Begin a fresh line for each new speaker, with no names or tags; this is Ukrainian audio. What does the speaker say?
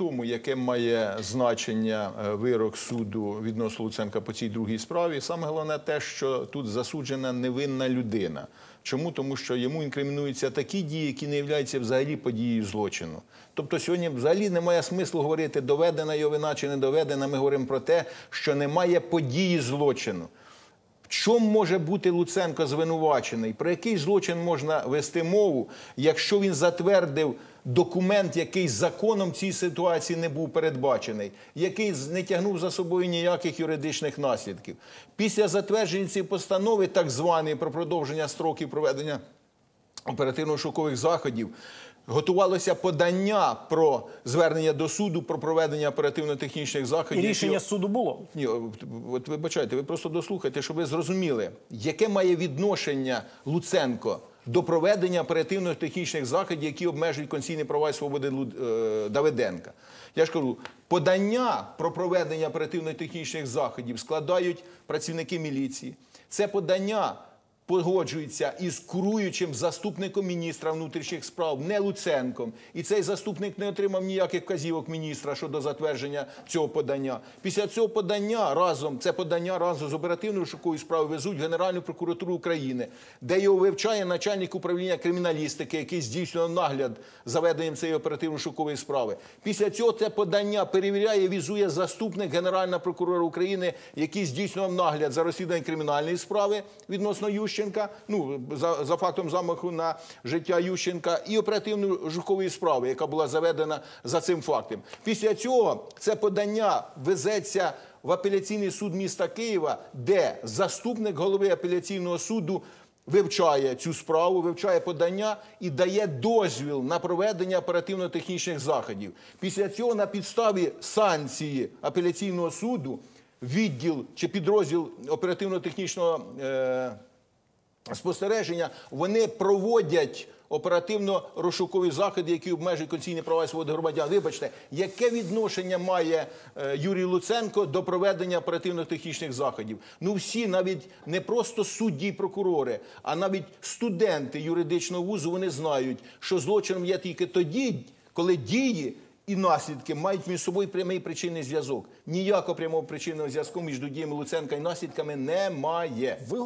тому, яке має значення е, вирок суду відносно Луценка по цій другій справі, саме головне те, що тут засуджена невинна людина. Чому? Тому що йому інкримінуються такі дії, які не являються взагалі подією злочину. Тобто сьогодні взагалі немає смислу говорити, доведена його вина чи не доведена. Ми говоримо про те, що немає події злочину. В чому може бути Луценко звинувачений? Про який злочин можна вести мову, якщо він затвердив документ, який законом цій ситуації не був передбачений, який не тягнув за собою ніяких юридичних наслідків? Після затвердження цієї постанови, так званої про продовження строків проведення оперативно-шокових заходів. Готувалося подання про звернення до суду про проведення оперативно-технічних
І
заходів.
рішення
які-
суду було.
ні, от вибачайте, ви просто дослухайте, щоб ви зрозуміли, яке має відношення Луценко до проведення оперативно-технічних заходів, які обмежують конституційні права і свободи е, Давиденка. Я ж кажу, подання про проведення оперативно-технічних заходів складають працівники міліції. Це подання погоджується із куруючим заступником міністра внутрішніх справ, не Луценком. І цей заступник не отримав ніяких вказівок міністра щодо затвердження цього подання. Після цього подання разом це подання разом з оперативною шуковою справою везуть в Генеральну прокуратуру України, де його вивчає начальник управління криміналістики, який здійснював нагляд за веденням цієї оперативно-шукової справи. Після цього це подання перевіряє, візує заступник Генерального прокурора України, який здійснював нагляд за розслідуванням кримінальної справи відносно Ющенка, ну за, за фактом замаху на життя Ющенка, і оперативної жукової справи, яка була заведена за цим фактом. Після цього це подання везеться в апеляційний суд міста Києва, де заступник голови апеляційного суду. Вивчає цю справу, вивчає подання і дає дозвіл на проведення оперативно-технічних заходів. Після цього на підставі санкції апеляційного суду відділ чи підрозділ оперативно-технічного е, спостереження вони проводять оперативно-розшукові заходи, які обмежують конституційні права і свободи громадян. Вибачте, яке відношення має е, Юрій Луценко до проведення оперативно-технічних заходів? Ну всі, навіть не просто судді прокурори, а навіть студенти юридичного вузу, вони знають, що злочином є тільки тоді, коли дії. І наслідки мають між собою прямий причинний зв'язок. Ніякого прямого причинного зв'язку між діями Луценка і наслідками немає.
Ви.